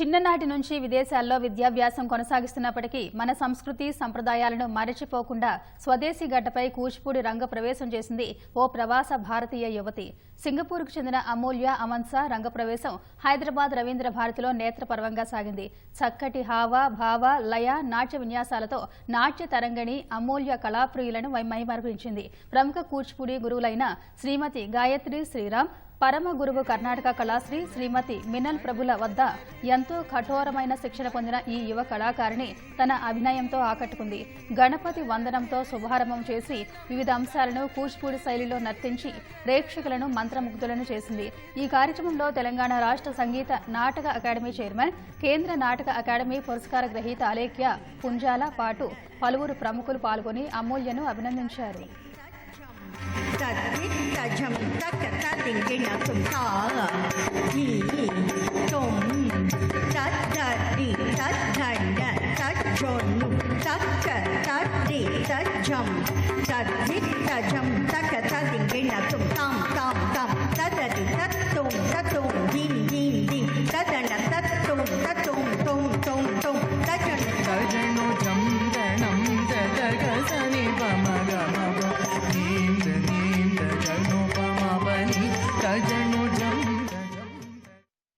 చిన్ననాటి నుంచి విదేశాల్లో విద్యాభ్యాసం కొనసాగిస్తున్నప్పటికీ మన సంస్కృతి సంప్రదాయాలను మరచిపోకుండా స్వదేశీ గడ్డపై కూచిపూడి రంగ ప్రవేశం చేసింది ఓ ప్రవాస భారతీయ యువతి. సింగపూర్కు చెందిన అమూల్య అమన్స రంగప్రవేశం హైదరాబాద్ రవీంద్ర భారతిలో నేత్రపర్వంగా సాగింది. చక్కటి హావ భావ లయ నాట్య విన్యాసాలతో నాట్య తరంగణి అమూల్య కళాప్రియులను మైమర్పించింది. ప్రముఖ కూచిపూడి గురువులైన శ్రీమతి గాయత్రి శ్రీరామ్ పరమ గురువు కర్ణాటక కళాశ్రీ శ్రీమతి మినల్ ప్రభుల వద్ద ఎంతో కఠోరమైన శిక్షణ పొందిన ఈ యువ కళాకారిణి తన అభినయంతో ఆకట్టుకుంది. గణపతి వందనంతో శుభారంభం చేసి వివిధ అంశాలను కూచిపూడి శైలిలో నర్తించి ప్రేక్షకులను మంత్రముగ్ధులను చేసింది. ఈ కార్యక్రమంలో తెలంగాణ రాష్ట్ర సంగీత నాటక అకాడమీ చైర్మన్ కేంద్ర నాటక అకాడమీ పురస్కార గ్రహీత అలేఖ్య పుంజాల పాటు పలువురు ప్రముఖులు పాల్గొని అమూల్యను అభినందించారు. தஜம் தக்க ததிங்கிண தும் தாம் தாம் தாம் தததி தத் கஜன்